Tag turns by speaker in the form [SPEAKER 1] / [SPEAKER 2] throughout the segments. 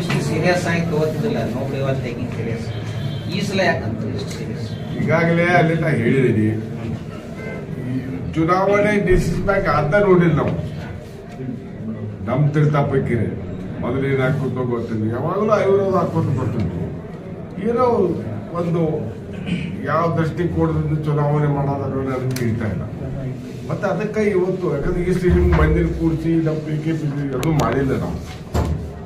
[SPEAKER 1] ಇಷ್ಟು ಸೀರಿಯಸ್ ಆಗಿ ತಗೋತಿದ್ದಿಲ್ಲ. ನೋಡಿ ವಾಸ್ ಟೇಕಿಂಗ್ ಸೀರಿಯಸ್ ಈ ಸಲ ಯಾಕಂತ ಇಷ್ಟು ಸೀರಿಯಸ್
[SPEAKER 2] ಈಗಾಗಲೇ ಅಲ್ಲಿ ನಾ ಹೇಳಿದ್ದೀನಿ ಚುನಾವಣೆ ಡಿಸಿಸ್ ಬ್ಯಾಂಕ್ ಅಂತ ನೋಡಿಲ್ಲ ನಾವು. ನಮ್ ಮೊದಲು ಮೊದಲೇನು ಹಾಕೊಂಡು ಗೊತ್ತಿಲ್ಲ ಯಾವಾಗಲೂ ಐವರೋದು ಹಾಕೋತ ಬರ್ತಿದ್ವು ಏನೋ ಒಂದು ಯಾವ ದೃಷ್ಟಿಕೋನದಿಂದ ಚುನಾವಣೆ ಮಾಡೋದ್ರ ಅದನ್ನು ತಿಳಿತಾ ಇಲ್ಲ. ಮತ್ತೆ ಅದಕ್ಕೆ ಇವತ್ತು ಯಾಕಂದ್ರೆ ಈ ಸ್ಟೇಷನ್ ಮಂದಿರ ಕೂರಿಸಿ ನಮ್ಮ ಪಿ ಕೆ ಪಿ ಅದು ಮಾಡಿಲ್ಲ ನಾವು.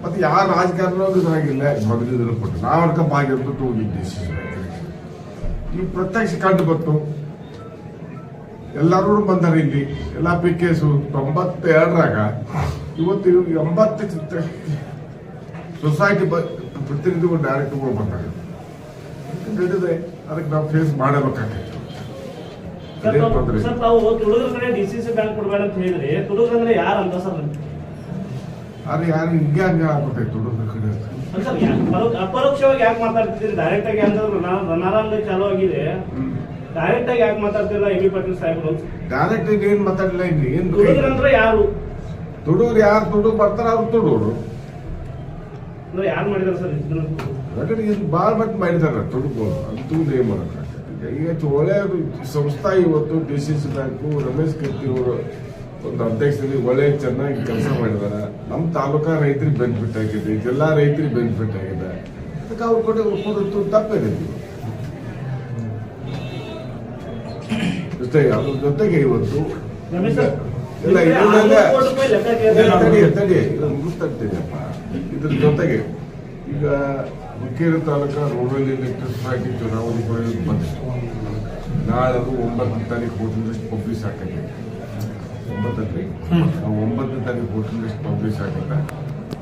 [SPEAKER 2] ಮತ್ತೆ ಯಾವ ರಾಜಕಾರಣ ಇದಾಗಿಲ್ಲ ಮೊದಲಿದ್ರು ಕೊಟ್ಟು ನಾವು ಅದಕ್ಕೆ ಟೂ ತಗೊಂಡಿದ್ದೆ ಈ ಪ್ರತ್ಯಕ್ಷ ಕಂಡು ಬಂತು. ಎಲ್ಲರೂ ಬಂದಾರ ಇಲ್ಲಿ. ಎಲ್ಲ ಪಿ ಕೇಸು ತೊಂಬತ್ತೆರಡರಾಗ. ಇವತ್ತು ಎಂಬತ್ತು ಚಿತ್ರ ಸೊಸೈಟಿ ಪ್ರತಿನಿಧಿಗಳು ಡೈರೆಕ್ಟ್ಗಳು ಬಂದಾಗ ಹೇಳಿದ್ರೆ ಅದಕ್ಕೆ ನಾವು ಫೇಸ್ ಮಾಡಬೇಕಾಗಿತ್ತು
[SPEAKER 3] ಸರ್ ತಾವು- ತಾವು ಕಡೆ ಡಿ ಸಿ ಸಿ ಬ್ಯಾಂಕ್ ಕೊಡಬೇಡ ಅಂತ ಹೇಳಿದ್ರಿ ತುಳುಗ್ರೆ ಅಂದ್ರೆ ಯಾರು ಅಂತ ಸರ್?
[SPEAKER 2] ಆದ್ರೆ ಯಾರು ಹಿಂಗೆ ಹಂಗೆ ಆಗ್ಬಿಟ್ಟೈತೆ ಹುಡುಗರ ಕಡೆ
[SPEAKER 3] ಅಪರೋಕ್ಷವಾಗಿ ಯಾಕೆ ಮಾತಾಡ್ತಿದ್ದೀರಿ? ಡೈರೆಕ್ಟ್ ಆಗಿ ಅಂದ್ರೆ ರಣರಂಗ ಚಾಲು ಆಗಿದೆ ಡೈರೆಕ್ಟ್ ಆಗಿ ಯಾಕೆ ಮಾತಾಡ್ತಿಲ್ಲ ಎಂ ಬಿ ಪಾಟೀಲ್ ಸಾಹೇಬ್ರು?
[SPEAKER 2] ಡೈರೆಕ್ಟ್ ಏನ್ ಮಾತಾಡಲಿಲ್ಲ ಇಲ್ಲಿ? ಏನ್
[SPEAKER 3] ಅಂದ್ರೆ ಯಾರು?
[SPEAKER 2] ತುಡುಗರು ಯಾರು ತುಡುಗ್ ಬರ್ತಾರ ಅವ್ರು ತುಡುಗರು
[SPEAKER 3] ಅಂದ್ರೆ ಯಾರು ಮಾಡಿದಾರೆ ಸರ್
[SPEAKER 2] ಯಾಕಂದ್ರೆ ಇದು ಭಾಳ ಮಟ್ಟ ಮಾಡಿದಾರೆ ತುಡುಗು ಅಂತೂ ಏನ್ ಮಾಡಕ್ಕೆ ಈಗ ಚು- ಒಳ್ಳೆ ಸಂಸ್ಥಾ ಇವತ್ತು D C C bank Ramesh Katti ಅವರು ಒಂದು ಅಧ್ಯಕ್ಷರಿಗೆ ಒಳ್ಳೆ ಚೆನ್ನಾಗಿ ಕೆಲಸ ಮಾಡಿದಾರೆ. ನಮ್ಮ ತಾಲೂಕಾ ರೈತರಿಗೆ ಬೆನಿಫಿಟ್ ಆಗಿದೆ ಜಿಲ್ಲಾ ರೈತರಿಗೆ ಬೆನಿಫಿಟ್ ಆಗಿದೆ. ಅದಕ್ಕೆ ಅವ್ರ ಕಡೆ ಕೊಡುತ್ತು ತಪ್ಪೇನಿದೆ ಜೊತೆ ಅದ್ರ ಜೊತೆಗೆ ಇವತ್ತು ಇಲ್ಲ, ತಡಿ ತಡಿ ಇದು ಮುಗಿಸ್ತಂತೀನಪ್ಪ ಇದ್ರ ಜೊತೆಗೆ ಈಗ Hukkeri taluka rural electric society ಚುನಾವಣೆ ಬಂದಿತ್ತು ನಾಳೆ ಅದು ಒಂಬತ್ತನೇ ತಾರೀಕು ಲಿಸ್ಟ್ ಪಬ್ಲಿಷ್ ಹಾಕೈತೆ ಒಂಬತ್ತನೇ ನಾವು ಒಂಬತ್ತನೇ ತಾರೀಕು ವೋಟಿಂಗ್ ಲಿಸ್ಟ್ ಪಬ್ಲಿಷ್ ಆಗತ್ತೆ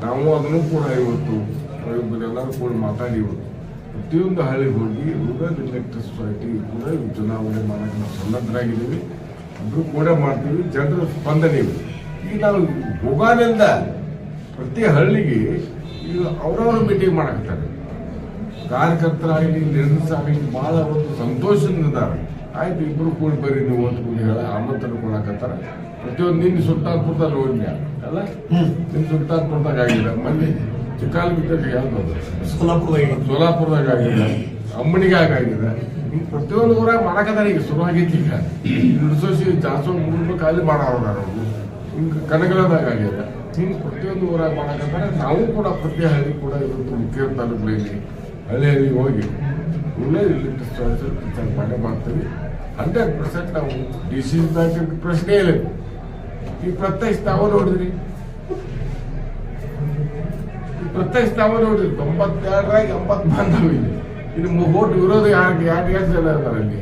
[SPEAKER 2] ನಾವು ಅದನ್ನು ಕೂಡ ಇವತ್ತು ಎಲ್ಲರೂ ಕೂಡ ಮಾತಾಡಿ ಇವತ್ತು ಪ್ರತಿಯೊಂದು ಹಳ್ಳಿಗೆ ಹೋಗಿ ರೂರಲ್ ಎಲೆಕ್ಟ್ರಿಕ್ ಸೊಸೈಟಿ ಕೂಡ ಇವು ಚುನಾವಣೆ ಮಾಡೋಕ್ಕೆ ನಾವು ಸನ್ನದ್ಧರಾಗಿದ್ದೀವಿ ಅದು ಕೂಡ ಮಾಡ್ತೀವಿ. ಜನರ ಸ್ಪಂದನೆ ಇವೆ ಈಗ ನಾವು ಹೋಗಾನಿಂದ ಪ್ರತಿ ಹಳ್ಳಿಗೆ ಈಗ ಅವರವರ ಮೀಟಿಂಗ್ ಮಾಡಾಕ್ತಾರೆ ಕಾರ್ಯಕರ್ತರಾಗಲಿ ಆಗಲಿ ಬಹಳ ಒಂದು ಸಂತೋಷದಿಂದ ಆಯ್ತು ಇಬ್ಬರು ಕೂಡ ಬರ್ರಿ ನೀವು ಅಂತ ಕೂಡಿ ಹೇಳ ಆಮಂತ್ರಣ ಕೊಡಾಕತ್ತಾರ. ಪ್ರತಿಯೊಂದು ನಿನ್ನ ಸುಲ್ತಾನ್ಪುರದಲ್ಲಿ ಹೋದ್ಯ ಅಲ್ಲ? ನಿನ್ನ ಸುಲ್ತಾನ್ಪುರದಾಗ ಆಗಿಲ್ಲ. ಮೊನ್ನೆ ಬಿದ್ದಲ್ಲಿ ಯಾವ್ದು? ಸೋಲಾಪುರದಾಗ ಆಗಿಲ್ಲ ಅಂಬಣಿಗಾಗ ಆಗಿದೆ ಹಿಂಗೆ ಪ್ರತಿಯೊಂದು ಊರಾಗ ಮಾಡಕತ್ತಾರ ಈಗ ಶುರು ಆಗೈತಿ ಈಗ ನುಡ್ಸೋಸಿ ಜಾಸ್ತಿ ಮೂರು ಖಾಲಿ ಮಾಡೋರ ಹಿಂಗೆ ಕನಗಲದಾಗ ಆಗಿದೆ ಹಿಂಗೆ ಪ್ರತಿಯೊಂದು ಊರಾಗ ಮಾಡಕಂದ್ರೆ ನಾವು ಕೂಡ ಪ್ರತಿ ಹಳ್ಳಿ ಕೂಡ ಇವತ್ತು ಮುಖ್ಯ ತಾಲೂಕುಗಳಲ್ಲಿ ಹಳ್ಳಿ ಹಳ್ಳಿ ಹೋಗಿ ಒಳ್ಳೆ ಇಲ್ಲಿ ಮಾಡೇ ಮಾಡ್ತೀವಿ ಹಂಡ್ರೆಡ್ ಪರ್ಸೆಂಟ್ ನಾವು ಡಿ ಸಿ ಪ್ರಶ್ನೆ ಇಲ್ಲ. ಈ ಪ್ರತ್ಯಕ್ಷ ತಾವು ನೋಡಿದ್ರಿ? ಈ ಪ್ರತ್ಯಕ್ಷ ತಾವು ನೋಡಿದ್ರಿ? ತೊಂಬತ್ತೆರಡರಾಗ ಎಂಬತ್ತು ಬಂದವು ಇಲ್ಲಿ. ಇದು ಓಟ್ ವಿರೋಧ ಯಾಕೆ ಯಾರು ಎಷ್ಟು ಜನ ಇದ್ದಾರೆ ಅಲ್ಲಿ?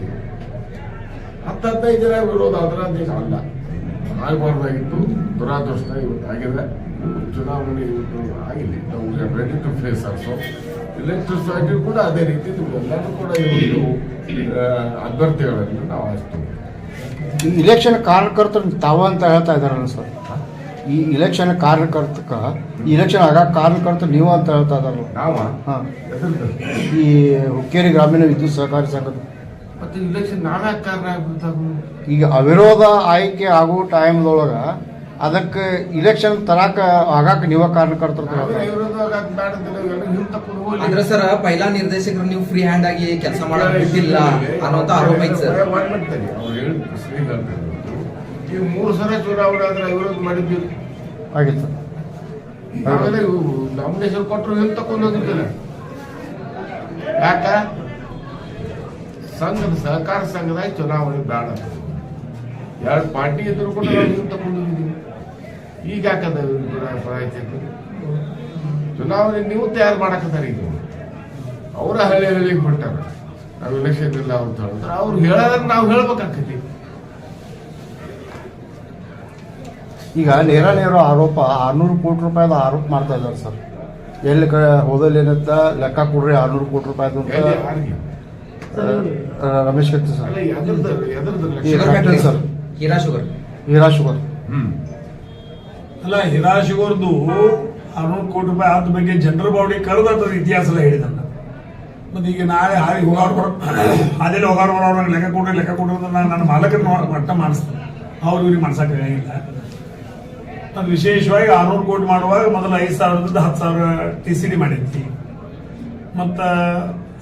[SPEAKER 2] ಹತ್ತು ಹದಿನೈದು ಜನ ವಿರೋಧ ಅದರ ದೇಶ ಅಲ್ಲ. ಆಗಬಾರ್ದಾಗಿತ್ತು. ದುರಾದೃಷ್ಟ ಇವತ್ತು ಆಗಿದೆ. ಚುನಾವಣೆ ಇವತ್ತು ಆಗಿದೆ ನಾವು ready to face also electric society ಕೂಡ ಅದೇ ರೀತಿ ಎಲ್ಲರೂ ಕೂಡ ಇವತ್ತು ಅಭ್ಯರ್ಥಿಗಳನ್ನು ನಾವು ಆರಿಸ್ತೀವಿ.
[SPEAKER 4] ಈ ಇಲೆಕ್ಷನ್ ಕಾರ್ಯಕರ್ತರು ತಾವ ಅಂತ ಹೇಳ್ತಾ ಇದ್ದಾರಲ್ಲ ಸರ್. ಈ ಇಲೆಕ್ಷನ್ ಕಾರ್ಯಕರ್ತಕ ಇಲೆಕ್ಷನ್ ಆಗ ಕಾರ್ಯಕರ್ತರು ನೀವು ಅಂತ ಹೇಳ್ತಾ ಇದ್ದಾರಲ್ಲ.
[SPEAKER 2] ನಾವ?
[SPEAKER 4] ಹಾಂ. ಈ ಹುಕ್ಕೇರಿ ಗ್ರಾಮೀಣ ವಿದ್ಯುತ್ ಸಹಕಾರಿ ಸಂಘದ.
[SPEAKER 2] ಇಲೆಕ್ಷನ್
[SPEAKER 4] ಈಗ ಅವಿರೋಧ ಆಯ್ಕೆ ಆಗೋ ಟೈಮ್ದೊಳಗೆ ಅದಕ್ಕೆ ಇಲೆಕ್ಷನ್ ತರಾಕ ಆಗಾಕ ನೀವ ಕಾರಣಕರ್ತರು.
[SPEAKER 1] ಅಂದ್ರೆ ಸರ್ ಪೈಲಾ ನಿರ್ದೇಶಕರು ನೀವು ಫ್ರೀ ಹ್ಯಾಂಡ್ ಆಗಿ ಕೆಲಸ ಮಾಡಕ್ ಬಿಟ್ಟಿಲ್ಲ ಅನ್ನೋಂತ ಆರೋಪ ಐತೆ ಸರ್.
[SPEAKER 2] ಭಯ ಅವ್ರು ಹೇಳಿದ ಪ್ರಶ್ನೆ ಹೇಳ್ತಾರೆ ಇವತ್ತು. ಈ ಮೂರು ಸಲ ಚುನಾವಣೆ ಆದ್ರೆ ವಿರೋಧ ಮಾಡಿದ್ವಿ
[SPEAKER 4] ಆಗಿತ್ತು
[SPEAKER 2] ಆಮೇಲೆ ನಾಮಿನೇಷನ್ ಕೊಟ್ಟರು ತಕೊಂಡು ಹೋಗಿದ್ದಾರೆ ಯಾಕ? ಸಂಘದ ಸಹಕಾರ ಸಂಘದಾಗ ಚುನಾವಣೆ ಬೇಡ. ಎರಡು ಪಾರ್ಟಿ ಇದ್ರು ಕೂಡ ನಾವು ಹೋಗಿದ್ದೀವಿ ಈಗ ಯಾಕಂದ್ರೆ ಚುನಾವಣೆ ನೀವು ತಯಾರು ಮಾಡಕತ್ತಾರ ಈಗ ಅವರ ಹಳ್ಳಿ ಹಳ್ಳಿಗೆ ಹೊಂಟಾರ ನಾವು ಎಲೆಕ್ಷನ್ ಇಲ್ಲ ಅಂತ ಹೇಳಿದ್ರೆ ಅವ್ರು ಹೇಳೋದನ್ನ ನಾವು ಹೇಳ್ಬೇಕಾಗ್ತೈತಿ.
[SPEAKER 4] ಈಗ ನೇರ ನೇರ ಆರೋಪ ಆರ್ನೂರು ಕೋಟಿ ರೂಪಾಯಿದ ಆರೋಪ ಮಾಡ್ತಾ ಇದ್ದಾರೆ ಸರ್. ಎಲ್ಲಿ ಕ ಹೋದಲ್ಲಿ ಏನಂತ ಲೆಕ್ಕ ಕೊಡ್ರಿ ಆರ್ನೂರು ಕೋಟಿ ರೂಪಾಯಿ ಅಂತ.
[SPEAKER 2] ಎಲ್ಲಿ
[SPEAKER 4] Ramesh Shetty sir.
[SPEAKER 1] Hira sugar.
[SPEAKER 4] Hira sugar.
[SPEAKER 2] ಹ್ಮ್.
[SPEAKER 5] ಅಲ್ಲ ಹಿರಾಶಿಗೋರ್ದು ಅರುಣ್ ಕೋಟಿ ರೂಪಾಯಿ ಆದ ಬಗ್ಗೆ ಜನರ ಬಾವಡಿ ಕಳೆದ ಇತಿಹಾಸ ಎಲ್ಲ ಹೇಳಿದಲ್ಲ ಮತ್ತೆ ಈಗ ನಾಳೆ ಹಾಗೆ ಹೋಗಾಡ್ ಅದೇ ಅದೇಲಿ ಹೋಗಾಡ್ ಬರೋರ್ಗೆ ಲೆಕ್ಕ ಕೊಟ್ಟು ಲೆಕ್ಕ ಅಂತ ನಾನು ನನ್ನ ಮಾಲಕರ ಮಟ್ಟ ಮಾಡಿಸ್ತೇನೆ ಅವ್ರು ಇವ್ರಿಗೆ ಮಾಡ್ಸಕ್ಕಾಗಿಲ್ಲ ನಾನು ವಿಶೇಷವಾಗಿ ಆರ್ನೂರು ಕೋಟಿ ಮಾಡುವಾಗ ಮೊದಲು ಐದು ಸಾವಿರದಿಂದ ಹತ್ತು ಸಾವಿರ ಟಿ ಸಿ ಡಿ ಮಾಡಿದ್ವಿ. ಮತ್ತು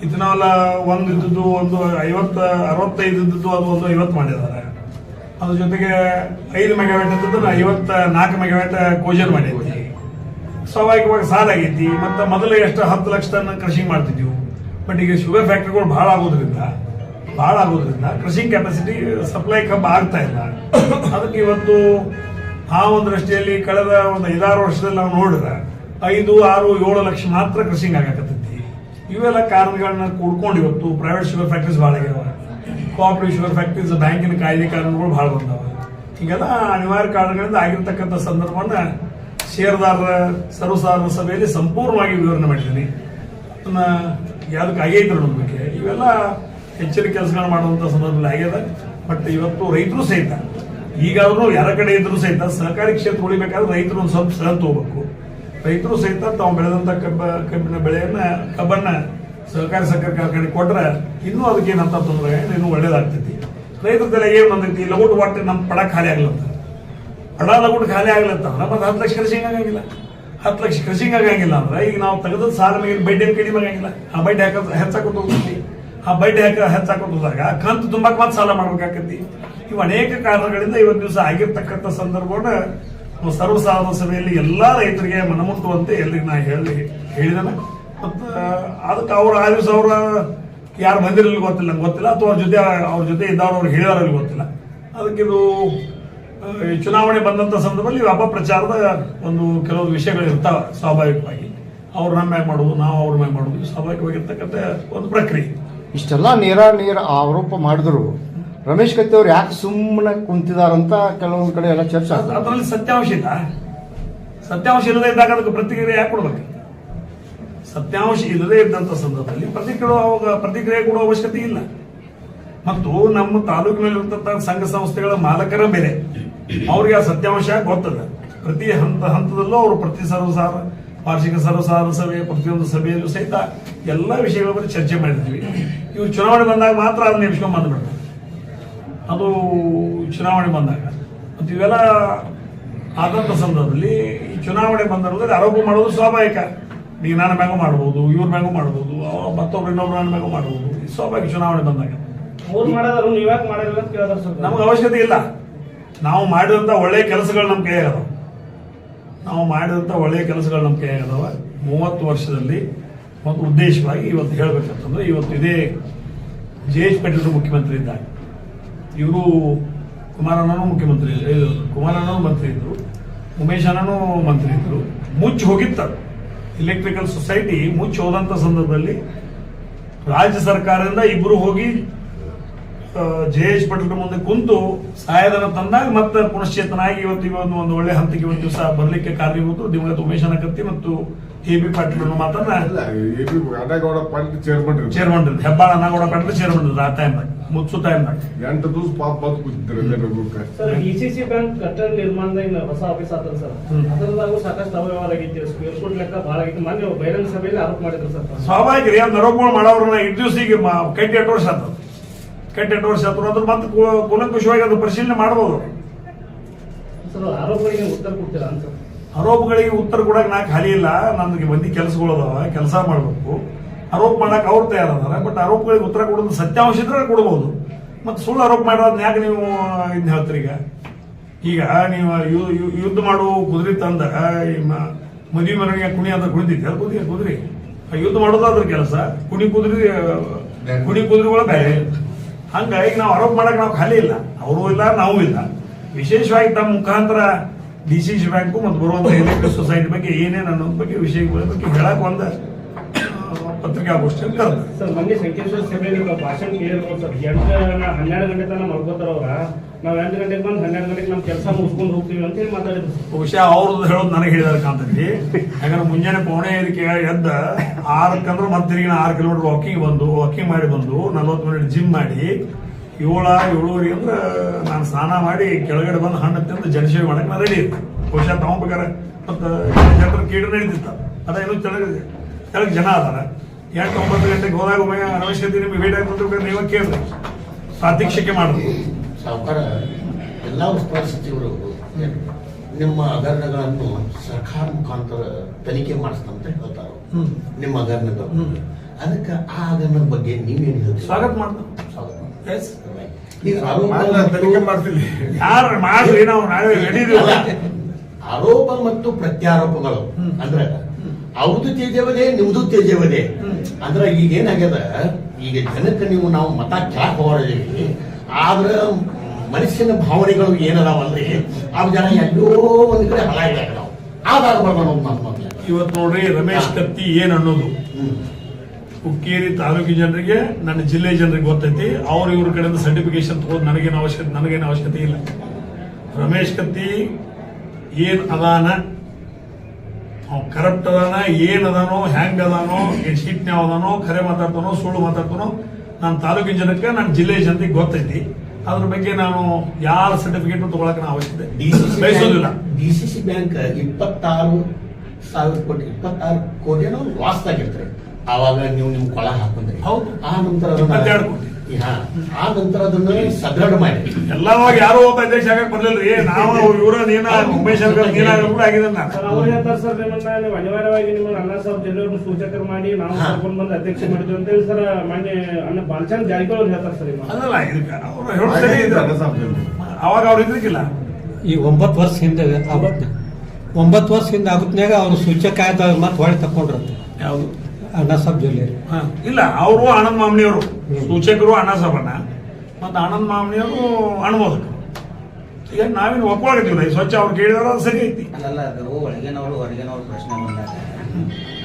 [SPEAKER 5] ಇದನ್ನೆಲ್ಲ ಒಂದು ಇದ್ದದ್ದು ಒಂದು ಐವತ್ತು ಅರವತ್ತೈದು ಇದ್ದದ್ದು ಅದು ಒಂದು ಐವತ್ತು ಮಾಡಿದ್ದಾರೆ. ಅದ್ರ ಜೊತೆಗೆ ಐದು ಮೆಗಾವ್ಯಾಟ್ ಅಂತಂದ್ರೆ ಐವತ್ತ ನಾಲ್ಕು ಮೆಗಾವ್ಯಾಟ್ ಕೋಜನ್ ಮಾಡೈತಿ ಸ್ವಾಭಾವಿಕವಾಗಿ ಸಾಲ ಆಗೈತಿ. ಮತ್ತು ಮೊದಲು ಎಷ್ಟು ಹತ್ತು ಲಕ್ಷ ಟನ್ ಕೃಷಿ ಮಾಡ್ತಿದ್ವಿ. ಬಟ್ ಈಗ ಶುಗರ್ ಫ್ಯಾಕ್ಟ್ರಿಗಳು ಭಾಳ ಆಗೋದ್ರಿಂದ ಭಾಳ ಆಗೋದ್ರಿಂದ ಕೃಷಿ ಕೆಪಾಸಿಟಿ ಸಪ್ಲೈ ಕಬ್ಬ ಆಗ್ತಾ ಇಲ್ಲ. ಅದಕ್ಕೆ ಇವತ್ತು ಆ ಒಂದು ದೃಷ್ಟಿಯಲ್ಲಿ ಕಳೆದ ಒಂದು ಐದಾರು ವರ್ಷದಲ್ಲಿ ನಾವು ನೋಡಿದ್ರೆ, ಐದು, ಆರು, ಏಳು ಲಕ್ಷ ಮಾತ್ರ ಕೃಷಿಂಗ್ ಆಗಕತ್ತೈತಿ. ಇವೆಲ್ಲ ಕಾರಣಗಳನ್ನ ಕೂಡ್ಕೊಂಡು ಇವತ್ತು ಪ್ರೈವೇಟ್ ಶುಗರ್ ಫ್ಯಾಕ್ಟ್ರೀಸ್ ಭಾಳ ಆಗ್ಯಾವ. ಕೋಆಪರೇಟಿವ್ ಶುಗರ್ ಫ್ಯಾಕ್ಟ್ರೀಸ್ ಬ್ಯಾಂಕಿನ ಕಾಯ್ದೆ ಕಾನೂನುಗಳು ಭಾಳ ಬಂದಾವೆ. ಹೀಗೆಲ್ಲ ಅನಿವಾರ್ಯ ಕಾರಣಗಳಿಂದ ಆಗಿರ್ತಕ್ಕಂಥ ಸಂದರ್ಭವನ್ನು ಷೇರ್ದಾರರ ಸರ್ವಸಾಧಾರಣ ಸಭೆಯಲ್ಲಿ ಸಂಪೂರ್ಣವಾಗಿ ವಿವರಣೆ ಮಾಡಿದ್ದೀನಿ. ಅದನ್ನು ಯಾವುದಕ್ಕೆ ಆಗೈತೆ ಅನ್ನೋದ್ರ ಬಗ್ಗೆ ಇವೆಲ್ಲ ಹೆಚ್ಚಿನ ಕೆಲಸಗಳು ಮಾಡುವಂಥ ಸಂದರ್ಭದಲ್ಲಿ ಆಗ್ಯದ. ಬಟ್ ಇವತ್ತು ರೈತರು ಸಹಿತ, ಈಗಾದರೂ ಯಾರ ಕಡೆ ಇದ್ರು ಸಹಿತ ಸಹಕಾರಿ ಕ್ಷೇತ್ರ ಉಳಿಬೇಕಾದ್ರೆ ರೈತರು ಒಂದು ಸ್ವಲ್ಪ ಸಹ ತಗೋಬೇಕು ರೈತರು ಸಹಿತ ತಾವು ಬೆಳೆದಂಥ ಕಬ್ಬ, ಕಬ್ಬಿನ ಬೆಳೆಯನ್ನು, ಕಬ್ಬನ್ನ ಸಹಕಾರಿ ಸಕ್ಕರೆ ಕಾರ್ಖಾನೆ ಕೊಟ್ರೆ ಇನ್ನೂ ಅದಕ್ಕೆ ಏನಂತ ತೊಂದರೆ ಇನ್ನೂ ಒಳ್ಳೇದಾಗ್ತೈತಿ. ರೈತರ ಬೆಲೆ ಏನ್ ಬಂದೈತಿ? ಲಗುಟ್ ಒಟ್ಟು ನಮ್ಮ ಪಡ ಖಾಲಿ ಆಗ್ಲಂತ. ಪಡ ಲಗುಟ್ ಖಾಲಿ ಆಗ್ಲಂತ. ಮತ್ತೆ ಹತ್ತು ಲಕ್ಷ ಕೃಷಿ ಆಗಂಗಿಲ್ಲ. ಹತ್ತು ಲಕ್ಷ ಕೃಷಿಂಗ್ ಆಗಂಗಿಲ್ಲ ಅಂದ್ರೆ ಈಗ ನಾವು ತೆಗೆದ ಸಾಲ ಮೇಲೆ ಬಡ್ಡಿ ಕಡಿಮೆ ಆಗಂಗಿಲ್ಲ. ಆ ಬಡ್ಡಿ ಹಾಕ ಹೆಚ್ಚಾಕೊಂಡು ಹೋಗ್ತೈತಿ. ಆ ಬಡ್ಡಿ ಹಾಕ ಹೆಚ್ಚಾಕೊಂಡು ಹೋದಾಗ ಕಂತು ತುಂಬಾಕ್ ಮತ್ತೆ ಸಾಲ ಮಾಡ್ಬೇಕಾಕತಿ ಇವು ಅನೇಕ ಕಾರಣಗಳಿಂದ ಇವತ್ತು ದಿವಸ ಆಗಿರ್ತಕ್ಕಂಥ ನಾವು ಸರ್ವಸಾಧಾರಣ ಸಭೆಯಲ್ಲಿ ಎಲ್ಲಾ ರೈತರಿಗೆ ಮನಮುಟ್ಟುವಂತೆ ಎಲ್ಲಿಗೆ ನಾ ಹೇಳಿ ಹೇಳಿದಾನೆ? ಮತ್ತು ಅದಕ್ಕೆ ಅವ್ರು ಆಯುಸ್ ದಿವಸ ಅವ್ರ ಯಾರು ಬಂದಿರಲಿಲ್ಲ ಗೊತ್ತಿಲ್ಲ ನಂಗೆ ಗೊತ್ತಿಲ್ಲ. ಅಥವಾ ಅವ್ರ ಜೊತೆ ಅವ್ರ ಜೊತೆ ಇದ್ದವ್ರು ಅವ್ರು ಹೇಳಿದಾರಲ್ಲಿ ಗೊತ್ತಿಲ್ಲ. ಅದಕ್ಕೆ ಇದು ಈ ಚುನಾವಣೆ ಬಂದಂತ ಸಂದರ್ಭದಲ್ಲಿ ವ್ಯಾಪ ಪ್ರಚಾರದ ಒಂದು ಕೆಲವೊಂದು ವಿಷಯಗಳು ಇರ್ತಾವೆ ಸ್ವಾಭಾವಿಕವಾಗಿ. ಅವ್ರ ನಮ್ಮ ಮ್ಯಾಗ ಮಾಡುವುದು ನಾವು ಅವ್ರ ಮ್ಯಾಗ ಮಾಡುವುದು ಇದು ಸ್ವಾಭಾವಿಕವಾಗಿರ್ತಕ್ಕಂಥ ಒಂದು ಪ್ರಕ್ರಿಯೆ.
[SPEAKER 4] ಇಷ್ಟೆಲ್ಲ ನೇರ ನೇರ ಆರೋಪ ಮಾಡಿದ್ರು. ರಮೇಶ್ ಕತ್ತಿ ಅವ್ರು ಯಾಕೆ ಸುಮ್ಮನೆ ಕುಂತಿದಾರಂತ ಕೆಲವೊಂದು ಕಡೆ ಎಲ್ಲ ಚರ್ಚೆ
[SPEAKER 5] ಅದ್- ಅದರಲ್ಲಿ ಸತ್ಯಾಂಶ ಇಲ್ಲ. ಸತ್ಯಾಂಶ ಇಲ್ಲದೆ ಇದ್ದಾಗ ಅದಕ್ಕೆ ಪ್ರತಿಕ್ರಿಯೆ ಯಾಕೆ ಕೊಡ್ಬೇಕು? ಸತ್ಯಾಂಶ ಇಲ್ಲದೆ ಇದ್ದಂತ ಸಂದರ್ಭದಲ್ಲಿ ಪ್ರತಿಕ್ರಿಯೆ ಅವಾಗ ಪ್ರತಿಕ್ರಿಯೆ ಕೊಡುವ ಅವಶ್ಯಕತೆ ಇಲ್ಲ. ಮತ್ತು ನಮ್ಮ ತಾಲೂಕಿನಲ್ಲಿರ್ತಂತ ಸಂಘ ಸಂಸ್ಥೆಗಳ ಮಾಲಕರ ಮೇಲೆ ಅವ್ರಿಗೆ ಆ ಸತ್ಯಾಂಶ ಗೊತ್ತದ. ಪ್ರತಿ ಹಂತ ಹಂತದಲ್ಲೂ ಅವರು ಪ್ರತಿ ಸರ್ವಸಾರ, ವಾರ್ಷಿಕ ಸರ್ವಸಾರ ಸಭೆ, ಪ್ರತಿಯೊಂದು ಸಭೆಯಲ್ಲೂ ಸಹಿತ ಎಲ್ಲ ವಿಷಯಗಳ ಬಗ್ಗೆ ಚರ್ಚೆ ಮಾಡಿದ್ವಿ. ಇವು ಚುನಾವಣೆ ಬಂದಾಗ ಮಾತ್ರ ಅದನ್ನ ನೆಮ್ಸ್ಕೊಂಡ್ ಬಂದ್ಬಿಡ್ತಾರೆ. ಅದು ಚುನಾವಣೆ ಬಂದಾಗ. ಮತ್ತು ಇವೆಲ್ಲ ಆದಂಥ ಸಂದರ್ಭದಲ್ಲಿ ಚುನಾವಣೆ ಬಂದ ಆರೋಪ ಮಾಡೋದು ಸ್ವಾಭಾವಿಕ. ಈಗ ನಾನು ಮ್ಯಾಗೂ ಮಾಡ್ಬೋದು ಇವ್ರ ಮ್ಯಾಗೂ ಮಾಡ್ಬೋದು ಅವ ಮತ್ತೊಬ್ರು ಇನ್ನೊಬ್ರು ನನ್ನ ಮ್ಯಾಗೂ ಮಾಡ್ಬೋದು ಇದು ಸ್ವಾಭಾವಿಕ ಚುನಾವಣೆ ಬಂದಾಗ. ನಮ್ಗೆ ಅವಶ್ಯಕತೆ ಇಲ್ಲ. ನಾವು ಮಾಡಿದಂಥ ಒಳ್ಳೆಯ ಕೆಲಸಗಳು ನಮ್ಮ ಆಗದವ ನಾವು ಮಾಡಿದಂಥ ಒಳ್ಳೆಯ ಕೆಲಸಗಳು ನಮ್ಮ ಆಗದವ ಮೂವತ್ತು ವರ್ಷದಲ್ಲಿ ಒಂದು ಉದ್ದೇಶವಾಗಿ ಇವತ್ತು ಹೇಳ್ಬೇಕಂತಂದ್ರೆ ಇವತ್ತು ಇದೇ ಜೆ ಎಚ್ ಪಾಟೀಲ್ ಮುಖ್ಯಮಂತ್ರಿ ಇದ್ದಾಗ ಇವರು ಕುಮಾರಣ್ಣನೂ ಮುಖ್ಯಮಂತ್ರಿ ಕುಮಾರಣ್ಣನೂ ಮಂತ್ರಿ ಇದ್ರು ಉಮೇಶ್ ಅಣ್ಣನೂ ಮಂತ್ರಿ ಇದ್ರು. ಮುಚ್ಚಿ ಹೋಗಿತ್ತ ಇಲೆಕ್ಟ್ರಿಕಲ್ ಸೊಸೈಟಿ ಮುಚ್ಚಿ ಹೋದಂಥ ಸಂದರ್ಭದಲ್ಲಿ ರಾಜ್ಯ ಸರ್ಕಾರದಿಂದ ಇಬ್ರು ಹೋಗಿ ಜೆ ಎಚ್ ಪಟೇಲ್ ಮುಂದೆ ಕುಂತು ಸಹಾಯಧನ ತಂದಾಗ ಮತ್ತೆ ಪುನಶ್ಚೇತನಾಗಿ ಇವತ್ತು ಇವತ್ತು ಒಂದು ಒಳ್ಳೆ ಹಂತಕ್ಕೆ ಒಂದು ದಿವಸ ಬರಲಿಕ್ಕೆ ಕಾರಣೀಭೂತರು ದಿವಂಗತ ಉಮೇಶ್ ಅನಕತ್ತಿ ಮತ್ತು ಎ ಬಿ ಪಾಟೀಲ್ ಅನ್ನೋ ಮಾತನ್ನ
[SPEAKER 2] chairman.
[SPEAKER 5] Chairman Hebbal Annagouda Patil chairman ಆ ಟೈಮ್ದಾಗ ಮುಚ್ಚು ಟೈಮ್ದಾಗ
[SPEAKER 2] ಎಂಟು ದಿವಸ ಪಾಪ ಬಂದು
[SPEAKER 3] sir D C C bank ಕಟ್ಟಡ ನಿರ್ಮಾಣದಾಗ ಹೊಸ ಆಫೀಸ್ ಆತದ ಸರ್. ಅದರದಾಗೂ ಸಾಕಷ್ಟು ಅವ್ಯವಹಾರ ಆಗೈತಿ ಸ್ಕ್ವೇರ್ ಫುಟ್ ಲೆಕ್ಕ ಭಾಳ ಆಗಿತ್ತು. ಮೊನ್ನೆ ಬಹಿರಂಗ ಸಭೆಯಲ್ಲಿ ಆರೋಪ ಮಾಡಿದ್ರು ಸರ್.
[SPEAKER 5] ಸ್ವಾಭಾವಿಕ ರೀ ಅದು ಆರೋಪಗಳು ಮಾಡೋರನ್ನ ಇಟ್ಟು ದಿವಸ ಈಗ ಮ- ಕಟ್ಟಿ ಎಂಟು ವರ್ಷ ಆತದ ಕಟ್ಟಿ ಎಂಟು ವರ್ಷ ಆತರು ಅದ್ರ ಮತ್ತೆ ಕು- ಕೂಲಂಕುಷವಾಗಿ ಅದು ಪರಿಶೀಲನೆ ಮಾಡ್ಬೋದು.
[SPEAKER 3] ಸರ್ ಆರೋಪಗಳಿಗೆ ಉತ್ತರ ಕೊಡ್ತೀರಾ ಅಂತ.
[SPEAKER 5] ಆರೋಪಗಳಿಗೆ ಉತ್ತರ ಕೊಡಕ್ಕೆ ನಾ ಖಾಲಿ ಇಲ್ಲ. ನನಗೆ ಮಂದಿ ಕೆಲಸಗಳು ಅದಾವ. ಕೆಲಸ ಮಾಡಬೇಕು. ಆರೋಪ ಮಾಡಕ್ ಅವ್ರು ತಯಾರದಾರ ಬಟ್ ಆರೋಪಗಳಿಗೆ ಉತ್ತರ ಕೊಡೋದು ಸತ್ಯಾಂಶ ಇದ್ರೆ ಕೊಡ್ಬೋದು. ಮತ್ತೆ ಸುಳ್ಳು ಆರೋಪ ಮಾಡೋದನ್ನ ಯಾಕೆ ನೀವು ಇದನ್ನ ಹೇಳ್ತೀರಿ ಈಗ? ಈಗ ನೀವು ಯುದ್ಧ ಮಾಡು ಕುದುರೆ ತಂದ ಮದುವೆ ಮನೆಗೆ ಕುಣಿ ಅಂತ ಕುಣಿದಿದ್ದೆ. ಅದು ಕುದುರೆ. ಯುದ್ಧ ಮಾಡೋದು ಅದ್ರ ಕೆಲಸ. ಕುಣಿ ಕುದುರೆ ಕುಣಿ ಕುದುರೆಗಳ ಬೇರೆ. ಹಂಗ ಈಗ ನಾವು ಆರೋಪ ಮಾಡಕ್ ನಾವು ಖಾಲಿ ಇಲ್ಲ. ಅವರು ಇಲ್ಲ, ನಾವು ಇಲ್ಲ. ವಿಶೇಷವಾಗಿ ತಮ್ಮ ಮುಖಾಂತರ ಡಿ ಸಿ ಸಿ ಬ್ಯಾಂಕು ಮತ್ತು ಬರುವಂಥ ಎಲೆಕ್ಟ್ರಿಕ್ ಸೊಸೈಟಿ ಬಗ್ಗೆ ಏನೇನು ಅನ್ನೋದ್ ಬಗ್ಗೆ ವಿಷಯಗಳ ಬಗ್ಗೆ ಹೇಳಕ್ ಒಂದ. ಪತ್ರಿಕಾಗೋಷ್ಠಿಯಲ್ಲಿ ಕರೆದ
[SPEAKER 3] ಸರ್ ಮೊನ್ನೆ ಸಂಕೇಶ್ವರ ಸಭೆಯಲ್ಲಿ ಭಾಷಣ ಕೇಳಿರ್ಬೋದು ಸರ್ ಎಂಟು ಹನ್ನೆರಡು ಗಂಟೆ ತನಕ ಮಲ್ಕೋತಾರ ಅವ್ರ ನಾವು ಎಂಟು ಗಂಟೆಗೆ ಬಂದು ಹನ್ನೆರಡು ಗಂಟೆಗೆ ನಮ್ಮ ಕೆಲಸ ಮುಗಿಸ್ಕೊಂಡು ಹೋಗ್ತೀವಿ ಅಂತ ಹೇಳಿ ಮಾತಾಡಿದ್ರು.
[SPEAKER 5] ಬಹುಶಃ ಅವ್ರದ್ದು ಹೇಳೋದು ನನಗೆ ಹೇಳಿದಾರೆ ಕಾಂತಿ ಯಾಕಂದ್ರೆ ಮುಂಜಾನೆ ಪೌಣೆ ಇದಕ್ಕೆ ಎದ್ದ ಆರಕ್ಕಂದ್ರೆ ಮತ್ತೆ ತಿರುಗಿನ ಆರು ಕಿಲೋಮೀಟರ್ ವಾಕಿಂಗ್ ಬಂದು ವಾಕಿಂಗ್ ಮಾಡಿ ಬಂದು ನಲ್ವತ್ತು ಮಿನಿಟ್ ಜಿಮ್ ಮಾಡಿ ಏಳ ಏಳುವರೆ ಅಂದ್ರೆ ನಾನು ಸ್ನಾನ ಮಾಡಿ ಕೆಳಗಡೆ ಬಂದು ಹಣ್ಣು ತಿಂದು ಜನಸೇವೆ ಮಾಡಕ್ಕೆ ನಾನು ರೆಡಿ ಇತ್ತು ಬಹುಶಃ ತಗೊಂಬೇಕಾರೆ ಮತ್ತು ಜನರ ಕೀಡು ನಡೀತಿತ್ತ. ಇನ್ನೂ ಚೆನ್ನಾಗಿದೆ ಕೆಳಗೆ ಜನ ಅದಾರ. ಎಂಟು ಒಂಬತ್ತು ಗಂಟೆಗೆ ಹೋದಾಗ ಒಮ್ಮೆ ಅನವಶ್ಯಕತೆ ನಿಮಗೆ ಭೇಟಿ ಆಗಿ ನೀವು ಕೇಳಿದ್ರೆ ಪ್ರಾತ್ಯಕ್ಷಿಕೆ ಮಾಡಿದ್ರು
[SPEAKER 6] ಸಾವುಕಾರ ಎಲ್ಲ ಉಸ್ತುವಾರಿ ಸಚಿವರು ನಿಮ್ಮ ಹಗರಣಗಳನ್ನು ಸರ್ಕಾರ ಮುಖಾಂತರ ತನಿಖೆ ಮಾಡಿಸ್ತಂತ ಹೇಳ್ತಾರೆ. ನಿಮ್ಮ ಹಗರಣಗಳು ಅದಕ್ಕೆ ಆ ಹಗರಣದ ಬಗ್ಗೆ ನೀವೇನು ಹೇಳ್ತೀರಿ?
[SPEAKER 5] ಸ್ವಾಗತ ಮಾಡ್ತೀವಿ.
[SPEAKER 6] ಸ್ವಾಗತ. ಆರೋಪ ಮತ್ತು- ಪ್ರತ್ಯಾರೋಪಗಳು. ಅಂದ್ರೆ ಅವ್ರದ್ದು ತೇಜವದೇ ನಿಮ್ದು ತೇಜವದೇ ಅಂದ್ರ ಈಗ ಏನಾಗ್ಯದ ಈಗ ಜನಕ್ಕೆ ನೀವು ನಾವು ಮತ ಕ್ಯಾಪ್ ಹೋಗಿದೀವಿ ಆದ್ರ ಮನುಷ್ಯನ ಭಾವನೆಗಳು ಏನದಾವಲ್ರಿ? ಅವ್ ಜನ ಎಲ್ಲೋ ಒಂದ್ ಕಡೆ ಹಲ ನಾವು. ಆದಾಗ ಬರ್ಬೋದು ನಮ್ಮ ಮೊದ್ಲು.
[SPEAKER 5] ಇವತ್ತು ನೋಡ್ರಿ ರಮೇಶ್ ಕತ್ತಿ ಏನ್ ಅನ್ನೋದು. ಹುಕ್ಕೇರಿ ತಾಲೂಕಿನ ಜನರಿಗೆ ನನ್ನ ಜಿಲ್ಲೆ ಜನರಿಗೆ ಗೊತ್ತೈತಿ. ಅವ್ರು ಇವ್ರ ಕಡೆಯಿಂದ ಸರ್ಟಿಫಿಕೇಶನ್ ತಗೋದು ನನಗೇನು ಅವಶ್ಯಕತೆ ನನಗೇನು ಅವಶ್ಯಕತೆ ಇಲ್ಲ. ರಮೇಶ್ ಕತ್ತಿ ಏನ್ ಅದಾನ? ಅವ್ ಕರಪ್ಟ್ ಅದಾನ ಏನ್ ಅದಾನೋ ಹ್ಯಾಂಗ್ ಅದಾನೋ ಶೀಟ್ನ್ಯಾವ ಅದಾನೋ ಖರೆ ಮಾತಾಡ್ತಾನೋ ಸುಳ್ಳು ಮಾತಾಡ್ತಾನೋ ನನ್ನ ತಾಲೂಕಿನ ಜನಕ್ಕೆ ನನ್ನ ಜಿಲ್ಲೆ ಜನತೆಗೆ ಗೊತ್ತೈತಿ. ಅದ್ರ ಬಗ್ಗೆ ನಾನು ಯಾರ ಸರ್ಟಿಫಿಕೇಟ್ ತಗೊಳಕ್ ಅವಶ್ಯಕತೆ ಬಯಸೋದಿಲ್ಲ.
[SPEAKER 6] ಡಿಸಿಸಿ ಬ್ಯಾಂಕ್ ಇಪ್ಪತ್ತಾರು ಸಾವಿರ ಕೋಟಿ ಇಪ್ಪತ್ತಾರು ಕೋಟಿನೋ ಲಾಸ್ ಆಗಿರ್ತಾರೆ. ಆವಾಗ ನೀವು ನಿಮ್ ಕೊಳ ಹಾಕೊಂಡ್ರಿ.
[SPEAKER 5] ಹೌದು.
[SPEAKER 6] ಆ ನಂತರ
[SPEAKER 5] ಇಪ್ಪತ್ತೆರಡು ಕೋಟಿ.
[SPEAKER 6] ಆ ನಂತರ ಅದನ್ನ ಸದೃಢ ಮಾಡಿ.
[SPEAKER 5] ಎಲ್ಲವಾಗ ಯಾರೋ ಒಬ್ಬ ಅಧ್ಯಕ್ಷ ಆಗಕ್ ಬರ್ಲಿಲ್ರಿ. ನಾವು ಇವರ ನೀನ ಉಮೇಶ್ ಅವರ ನೀನಾಗ ಆಗಿದೆ
[SPEAKER 3] ಸರ್ ಅವ್ರು ಹೇಳ್ತಾರೆ ಸರ್ ನಿಮ್ಮನ್ನ ನೀವು ಅನಿವಾರ್ಯವಾಗಿ ನಿಮ್ಮ ಅಣ್ಣ ಸಾಹೇಬ್ ಜಿಲ್ಲೆಯವ್ರನ್ನ ಸೂಚಕರು ಮಾಡಿ ನಾವು. ಕರ್ಕೊಂಡು ಬಂದು ಅಧ್ಯಕ್ಷ ಮಾಡಿದ್ವಿ ಅಂತ ಹೇಳಿ ಸರ್ ಮಾನ್ಯ ಅಣ್ಣ ಬಾಲಚಂದ್ ಜಾರಕಿಹೊಳಿ ಅವ್ರು ಹೇಳ್ತಾರೆ ಸರ್
[SPEAKER 5] ಅಲ್ಲಲ್ಲ ಇದಕ್ಕೆ ಅವ್ರು ಹೇಳ್ತಾರೆ ಅವಾಗ ಅವ್ರು ಇದ್ರಿಗಿಲ್ಲ
[SPEAKER 7] ಈ ಒಂಬತ್ತು ವರ್ಷ ಹಿಂದೆ ಆಗುತ್ತೆ. ಒಂಬತ್ತು ವರ್ಷ ಹಿಂದೆ ಆಗುತ್ನ್ಯಾಗ ಅವ್ರು ಸೂಚಕ ಆಯ್ತು ಮತ್ತೆ ಹೊಳೆ ತಕೊಂಡ್ರಂತೆ
[SPEAKER 5] ಯಾವುದು?
[SPEAKER 7] ಅಣ್ಣ ಸಾಬ್ ಜ್ಯುವೆಲ್ಲರಿ
[SPEAKER 5] ಹ. ಇಲ್ಲ ಅವರು ಆನಂದ್ ಮಾಮನಿಯವರು. ಸೂಚಕರು ಅಣ್ಣ ಮತ್ತು ಮತ್ತೆ ಆನಂದ್ ಮಾಮನಿಯವರು ಅನುಮೋದಕರು ಈಗ ನಾವೇನು ಈ ಸ್ವಚ್ಛ ಅವ್ರು ಕೇಳಿದಾರ ಅದು ಸರಿ ಐತಿ.
[SPEAKER 8] ಅಲ್ಲ ಅದು ಒಳಗಿನವರು ಹೊರಗಿನವ್ರು ಪ್ರಶ್ನೆ ಬಂದಾಗ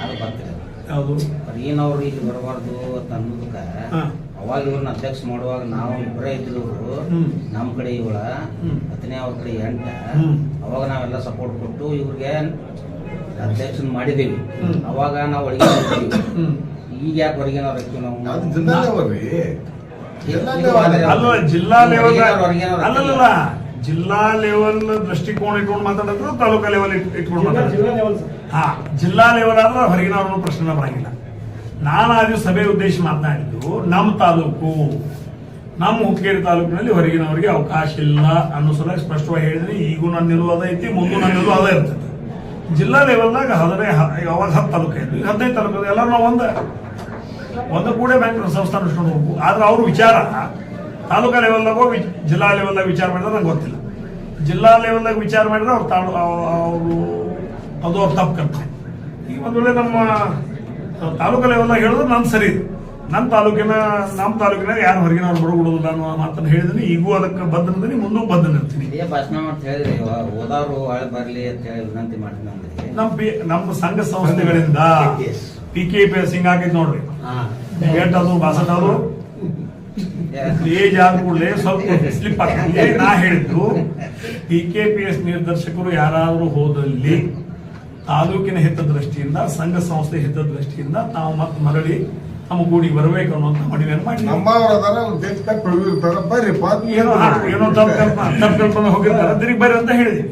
[SPEAKER 8] ಅದು ಬರ್ತಾರೆ
[SPEAKER 5] ಯಾವುದು?
[SPEAKER 8] ಹೊರಗಿನವ್ರು ಇಲ್ಲಿ ಬರಬಾರ್ದು ಅಂತ
[SPEAKER 5] ಅನ್ನೋದಕ್ಕೆ
[SPEAKER 8] ಅವಾಗ ಇವ್ರನ್ನ ಅಧ್ಯಕ್ಷ ಮಾಡುವಾಗ ನಾವು ಇಬ್ಬರೇ ಇದ್ರು
[SPEAKER 5] ಹ್ಮ್.
[SPEAKER 8] ನಮ್ಮ ಕಡೆ ಇವಳ. ಹತ್ತನೇ ಅವ್ರ ಕಡೆ ಎಂಟ. ಅವಾಗ ನಾವೆಲ್ಲ ಸಪೋರ್ಟ್ ಕೊಟ್ಟು ಇವ್ರಿಗೆ ಅಧ್ಯಕ್ಷನ್ ಮಾಡಿದೀವಿ. ಅವಾಗ ನಾವು ಒಳಗೆ. ಈಗ ಯಾಕೆ ಹೊರಗೆ ನಾವು
[SPEAKER 2] ಅದು
[SPEAKER 5] ಅಲ್ಲ ಜಿಲ್ಲಾ ಲೆವೆಲ್ ಅಲ್ಲಲ್ಲ ಜಿಲ್ಲಾ ಲೆವೆಲ್ ದೃಷ್ಟಿಕೋನ ಇಟ್ಕೊಂಡು ಮಾತಾಡಿದ್ರು ತಾಲೂಕಾ ಲೆವೆಲ್ ಇಟ್ಕೊಂಡು ಮಾತಾಡಿದ್ರು
[SPEAKER 3] ಜಿಲ್ಲಾ ಲೆವೆಲ್ ಸರ್.
[SPEAKER 5] ಹಾ ಜಿಲ್ಲಾ ಲೆವೆಲ್ ಆದ್ರೆ ಹೊರಗಿನವ್ರನ್ನ ಪ್ರಶ್ನೆ ಬರಂಗಿಲ್ಲ. ನಾನು ಆ ದಿವಸ ಸಭೆ ಉದ್ದೇಶ ಮಾತನಾಡಿದ್ದು ನಮ್ಮ ತಾಲೂಕು ನಮ್ಮ ಹುಕ್ಕೇರಿ ತಾಲೂಕಿನಲ್ಲಿ ಹೊರಗಿನವರಿಗೆ ಅವಕಾಶ ಇಲ್ಲ ಅನ್ನೋ ಸಲ ಸ್ಪಷ್ಟವಾಗಿ ಹೇಳಿದ್ರೆ ಈಗೂ ನನ್ನ ನಿಲುವು ಅದ ಐತಿ ಮುಂದೂ ನನ್ನ ನಿಲುವು ಅದ ಇರ್ತೈತಿ. ಜಿಲ್ಲಾ ಲೆವೆಲ್ದಾಗ ಹದಿನೈದು ಅವಾಗ ಹತ್ತು ತಾಲೂಕು ಇದ್ವಿ. ಹದಿನೈದು ತಾಲೂಕು ಎಲ್ಲರೂ ನಾವು ಒಂದು ಒಂದು ಕೂಡ ಬ್ಯಾಂಕ್ ಸಂಸ್ಥಾನ ನಡೆಸ್ಕೊಂಡು ಹೋಗ್ಬೇಕು. ಆದ್ರೆ ಅವ್ರ ವಿಚಾರ, ತಾಲೂಕಾ ಲೆವೆಲ್ದಾಗ ಹೋಗಿ ಜಿಲ್ಲಾ ಲೆವೆಲ್ದಾಗ ವಿಚಾರ ಮಾಡಿದ್ರೆ ನಂಗೆ ಗೊತ್ತಿಲ್ಲ. ಜಿಲ್ಲಾ ಲೆವೆಲ್ದಾಗ ವಿಚಾರ ಮಾಡಿದ್ರೆ ಅವ್ರು ತಾಳು ಅವರು ಅದು ಅವ್ರು ತಪ್ಪು ಕರ್ತಾರೆ ಈಗ ಒಂದು ವೇಳೆ ನಮ್ಮ ತಾಲೂಕಾ ಲೆವೆಲ್ದಾಗ ಹೇಳಿದ್ರೆ ನಾನು ಸರಿ ನನ್ನ ತಾಲೂಕಿನ ನಮ್ಮ ತಾಲೂಕಿನಾಗ ಯಾರು ಹೊರಗಿನವ್ರು ಬರಬಿಡೋದಿಲ್ಲ ಅನ್ನೋ ಮಾತನ್ನು ಹೇಳಿದೀನಿ. ಈಗೂ ಅದಕ್ಕೆ ಬದ್ಧನಿದ್ದೀನಿ ಮುಂದೂ ಬದ್ಧನಿರ್ತೀನಿ.
[SPEAKER 8] ಇದೇ ಭಾಷಣ ಅಂತ ಹೇಳಿದ್ರಿ. ಓದಾರು ಒಳಗೆ ಬರಲಿ ಅಂತ ಹೇಳಿ ವಿನಂತಿ ಮಾಡ್ತೀನಿ ಅಂದ್ರೆ
[SPEAKER 5] ನಮ್ಮ ಪಿ ನಮ್ಮ ಸಂಘ ಸಂಸ್ಥೆಗಳಿಂದ. ಪಿ ಕೆ ಪಿ ಎಸ್ ಹಿಂಗಾಕೈತಿ ನೋಡ್ರಿ. ಗೇಟ್ ಅದು ಬಾಸಟ್ ಅದು. ಏಜ್ ಆದ ಕೂಡಲೇ ಸ್ವಲ್ಪ ಸ್ಲಿಪ್ ಆಗ್ತದೆ ನಾ ಹೇಳಿದ್ದು ಪಿ ಕೆ ಪಿ ಎಸ್ ನಿರ್ದೇಶಕರು ಯಾರಾದರೂ ಹೋದಲ್ಲಿ ತಾಲೂಕಿನ ಹಿತದೃಷ್ಟಿಯಿಂದ ಸಂಘ ಸಂಸ್ಥೆ ಹಿತದೃಷ್ಟಿಯಿಂದ ನಾವು ಮತ್ತೆ ಮರಳಿ ನಮ್ಮ ಗೂಡಿಗೆ ಬರಬೇಕು ಅನ್ನುವಂತ ಮನವಿಯನ್ನು ಮಾಡಿ ಏನೋ ಏನೋ ತಪ್ಪು ಕಲ್ಪನಾ ಹೋಗಿರ್ತಾರೆ. ತಿರುಗಿ ಬರ್ರಿ ಅಂತ ಹೇಳಿದೆ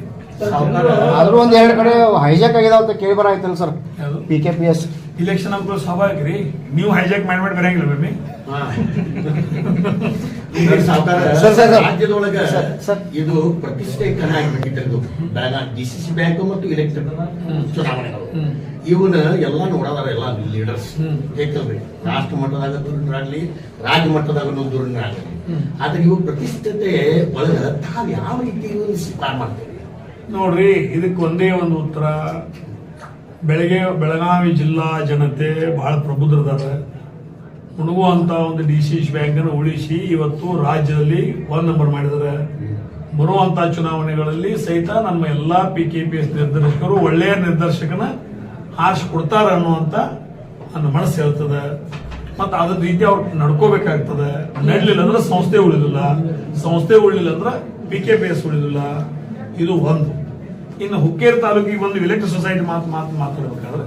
[SPEAKER 4] ಆದ್ರೂ ಒಂದ್ ಎರಡು ಕಡೆ ಹೈಜಾಕ್ ಆಗಿದೆ ಅಂತ ಕೇಳಿ ಬರಾಯ್ತಲ್ಲ sir P K P S
[SPEAKER 5] election ಅನ್ಕೋ ಸ್ವಾಭಾವಿಕ ರೀ. ನೀವು ಹೈಜಾಕ್ ಮಾಡಿ ಮಾಡಿ ಬರಂಗಿಲ್ಲ ಬೇಬಿ.
[SPEAKER 6] ಇದು ಪ್ರತಿಷ್ಠೆ ಕಣ ಆಗ್ಬೇಕಿತ್ತು ಡಿಸಿಸಿ ಬ್ಯಾಂಕ್ ಮತ್ತು ಇಲೆಕ್ಟ್ರಿಕ್ ಚುನಾವಣೆಗಳು. ಇವನ್ನ ಎಲ್ಲ ನೋಡೋದಾರ ಎಲ್ಲ ಲೀಡರ್ಸ್. ಹೇಗಲ್ರಿ ರಾಷ್ಟ್ರ ಮಟ್ಟದಾಗ ದೂರನಾಗ್ಲಿ ರಾಜ್ಯ ಮಟ್ಟದಾಗ ದೂರನಾಗ್ಲಿ ಆದ್ರೆ ಇವು ಪ್ರತಿಷ್ಠತೆ ಒಳಗ ತಾವ್ ಯಾವ ರೀತಿ ಇವನ್ನ ಸ್ವೀಕಾರ ಮಾಡ್ತೇವೆ
[SPEAKER 5] ನೋಡ್ರಿ ಇದಕ್ಕೆ ಒಂದೇ ಒಂದು ಉತ್ತರ. ಬೆಳಗ್ಗೆ ಬೆಳಗಾವಿ ಜಿಲ್ಲಾ ಜನತೆ ಬಹಳ ಪ್ರಬುದ್ಧರದಾರ. ಮುಣುಗುವಂತ ಒಂದು ಡಿ ಸಿ ಬ್ಯಾಂಕನ್ನು ಉಳಿಸಿ ಇವತ್ತು ರಾಜ್ಯದಲ್ಲಿ ಒನ್ ನಂಬರ್ ಮಾಡಿದ್ದಾರೆ ಬರುವಂತ ಚುನಾವಣೆಗಳಲ್ಲಿ ಸಹಿತ ನಮ್ಮ ಎಲ್ಲಾ ಪಿ ಕೆ ಪಿ ಎಸ್ ನಿರ್ದೇಶಕರು ಒಳ್ಳೆಯ ನಿರ್ದೇಶಕನ ಆಶ್ ಕೊಡ್ತಾರ ಅನ್ನುವಂತ ನನ್ನ ಮನಸ್ಸು ಹೇಳ್ತದೆ. ಮತ್ತೆ ಅದ್ರ ರೀತಿ ಅವ್ರು ನಡ್ಕೋಬೇಕಾಗ್ತದೆ. ನಡ್ಲಿಲ್ಲ ಅಂದ್ರೆ ಸಂಸ್ಥೆ ಉಳಿದಿಲ್ಲ. ಸಂಸ್ಥೆ ಉಳಿಲಿಲ್ಲ ಅಂದ್ರೆ ಪಿ ಕೆ ಪಿ ಎಸ್ ಉಳಿದಿಲ್ಲ. ಇದು ಒಂದು. ಇನ್ನು ಹುಕ್ಕೇರಿ ತಾಲೂಕಿಗೆ ಒಂದು ವಿಲೆಕ್ಟ್ ಸೊಸೈಟಿ ಮಾತು ಮಾತು ಮಾತಾಡ್ಬೇಕಾದ್ರೆ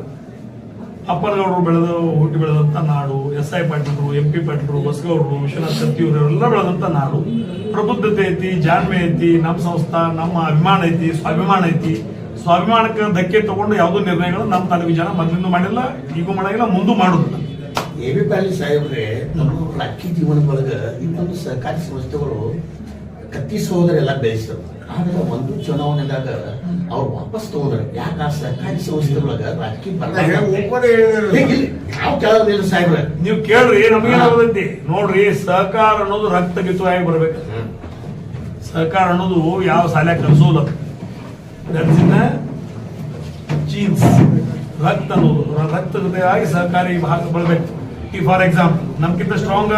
[SPEAKER 5] ಅಪ್ಪನಗೌಡರು ಬೆಳೆದ, ಹುಟ್ಟಿ ಬೆಳೆದಂತ ನಾಡು ಎಸ್ ಐ ಪಾಟೀಲ್ರು ಎಂ ಪಿ ಪಾಟೀಲ್ರು ಬಸಗೌಡರು ವಿಶ್ವನಾಥ್ ಶಕ್ತಿ ಇವರೆಲ್ಲ ಬೆಳೆದಂತ ನಾಡು. ಪ್ರಬುದ್ಧತೆ ಐತಿ, ಜಾಣ್ಮೆ ಐತಿ ನಮ್ಮ ಸಂಸ್ಥಾ, ನಮ್ಮ ಅಭಿಮಾನ ಐತಿ, ಸ್ವಾಭಿಮಾನ ಐತಿ. ಸ್ವಾಭಿಮಾನಕ್ಕೆ ಧಕ್ಕೆ ತಗೊಂಡು ಯಾವುದೋ ನಿರ್ಣಯಗಳು ನಮ್ಮ ತಾಲೂಕು ಜನ ಮೊದಲಿಂದ ಮಾಡಿಲ್ಲ ಈಗೂ ಮಾಡಂಗಿಲ್ಲ ಮುಂದೆ ಮಾಡುದಿಲ್ಲ.
[SPEAKER 6] ಎ ಬಿ ಪಾಲಿ ಸಾಹೇಬ್ರೆ ನಮ್ಮ ಅಕ್ಕಿ ಜೀವನದೊಳಗೆ ಇನ್ನೊಂದು ಸರ್ಕಾರಿ ಸಂಸ್ಥೆಗಳು ಕತ್ತಿ ಸಹೋದರ ಬೆಳೆಸಿದ್ರು. ಆದ್ರೆ ಒಂದು ಚುನಾವಣೆದಾಗ ಅವ್ರು ವಾಪಸ್ ತಗೊಂಡ್ರೆ. ಯಾಕೆ ಆ ಸರ್ಕಾರಿ ಸಂಸ್ಥೆಗಳೊಳಗೆ ರಾಜಕೀಯ? ಯಾವ ಕೇಳೋದಿಲ್ಲ ಸಾಹೇಬ್ರೆ?
[SPEAKER 5] ನೀವು ಕೇಳ್ರಿ ನಮಗೇನಾಗತೈತಿ ನೋಡ್ರಿ ಸಹಕಾರ ಅನ್ನೋದು ರಕ್ತ ಗಿತವಾಗಿ ಬರ್ಬೇಕು. ಸಹಕಾರ ಅನ್ನೋದು ಯಾವ ಸಾಲ ಕಲಿಸೋಲ್ಲ ಜೀನ್ಸ್ ರಕ್ತ ರಕ್ತದ ರಕ್ತ ಜೊತೆಯಾಗಿ ಸಹಕಾರಿ ಭಾಗ ಬಳಬೇಕು ಈ ಫಾರ್ ಎಕ್ಸಾಂಪಲ್ ನಮ್ಗಿಂತ ಸ್ಟ್ರಾಂಗ್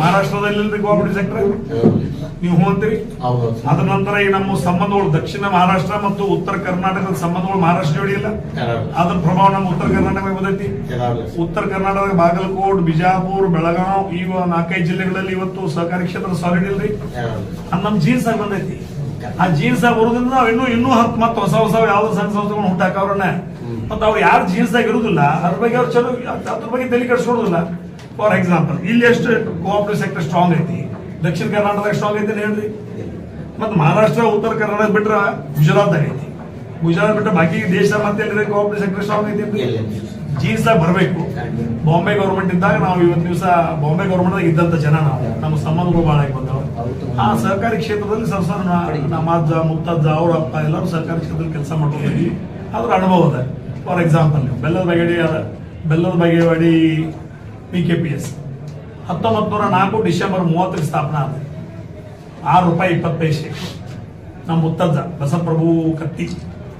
[SPEAKER 5] ಮಹಾರಾಷ್ಟ್ರದಲ್ಲಿ ಕೋಆಪರೇಟಿವ್ ಸೆಕ್ಟರ್ ನೀವು
[SPEAKER 6] ಹೋಗ್ತೀರಿ?
[SPEAKER 5] ಅದರ ನಂತರ ಈ ನಮ್ಮ ಸಂಬಂಧಗಳು ದಕ್ಷಿಣ ಮಹಾರಾಷ್ಟ್ರ ಮತ್ತು ಉತ್ತರ ಕರ್ನಾಟಕದ ಸಂಬಂಧಗಳು ಮಹಾರಾಷ್ಟ್ರ ಜೋಡಿ ಇಲ್ಲ? ಅದ್ರ ಪ್ರಭಾವ ನಮ್ಮ ಉತ್ತರ ಕರ್ನಾಟಕ ಬಂದೈತಿ ಉತ್ತರ ಕರ್ನಾಟಕದ ಬಾಗಲಕೋಟ್ ಬಿಜಾಪುರ್ ಬೆಳಗಾವ್ ಈ ನಾಲ್ಕೈದು ಜಿಲ್ಲೆಗಳಲ್ಲಿ ಇವತ್ತು ಸಹಕಾರಿ ಕ್ಷೇತ್ರ ಸಾಲಿಡ್ ಇಲ್ರಿ? ನಮ್ ಜೀನ್ಸ್ ಆಗಿ ಬಂದೈತಿ. ಆ ಜೀನ್ಸ್ ಬರೋದ್ರಿಂದ ನಾವು ಇನ್ನೂ ಇನ್ನೂ ಹತ್ತು ಮತ್ತೆ ಹೊಸ ಹೊಸ ಯಾವ್ದು ಸಣ್ಣ ಸಂಸ್ಥೆಗಳು ಹುಟ್ಟಾಕವ್ರನ್ನ ಮತ್ತೆ ಅವ್ರು ಯಾರು ಜೀನ್ಸ್ ಇರುದಿಲ್ಲ ಅದ್ರ ಬಗ್ಗೆ ಅವ್ರು ಚಲೋ ಅದ್ರ ಬಗ್ಗೆ ತಲೆ ಕೆಡಿಸ್ಕೊಡುದಿಲ್ಲ ಫಾರ್ ಎಕ್ಸಾಂಪಲ್ ಇಲ್ಲಿ ಎಷ್ಟು ಕೋಆಪರೇಟಿವ್ ಸೆಕ್ಟರ್ ಸ್ಟ್ರಾಂಗ್ ಐತಿ? ದಕ್ಷಿಣ ಕರ್ನಾಟಕದಾಗ ಸ್ಟ್ರಾಂಗ್ ಐತಿ ಹೇಳ್ರಿ? ಮತ್ತೆ ಮಹಾರಾಷ್ಟ್ರ ಉತ್ತರ ಕರ್ನಾಟಕ ಬಿಟ್ರೆ ಗುಜರಾತ್ ಐತಿ. ಗುಜರಾತ್ ಬಿಟ್ಟರೆ ಬಾಕಿ ದೇಶ ಮತ್ತೆ ಕೋಆಪರೇಟಿವ್ ಸೆಕ್ಟರ್ ಸ್ಟ್ರಾಂಗ್ ಐತಿ ಜೀನ್ಸ್ ಬರಬೇಕು. ಬಾಂಬೆ ಗೌರ್ಮೆಂಟ್ ಇದ್ದಾಗ ನಾವು ಇವತ್ತು ದಿವಸ ಬಾಂಬೆ ಗೌರ್ಮೆಂಟ್ ಇದ್ದಂತ ಜನ ನಾವು. ನಮ್ಮ ಸಂಬಂಧಗಳು ಬಹಳ ಬಂದವು. ಆ ಸಹಕಾರಿ ಕ್ಷೇತ್ರದಲ್ಲಿ ಸರ್ ನಮ್ಮ ನಮಾಜ ಮುತ್ತಜ್ಜ ಅವ್ರ ಅಪ್ಪ ಎಲ್ಲರೂ ಸರ್ಕಾರಿ ಕ್ಷೇತ್ರದಲ್ಲಿ ಕೆಲಸ ಮಾಡ್ಕೊಂಡಿದ್ವಿ ಅದ್ರ ಅನುಭವ ಅದ. ಫಾರ್ ಎಕ್ಸಾಂಪಲ್ ನೀವು, Bellad ಬಗೆಡಿ Bellad Bagewadi P K P S ಹತ್ತೊಂಬತ್ತು ನೂರ ನಾಲ್ಕು ಡಿಸೆಂಬರ್ ಮೂವತ್ತಕ್ಕೆ ಸ್ಥಾಪನೆ ಆದ. ಆರು ರೂಪಾಯಿ ಇಪ್ಪತ್ತು ಪೈಸೆ ನಮ್ಮ ಮುತ್ತಜ್ಜ ಬಸಪ್ರಭು ಕತ್ತಿ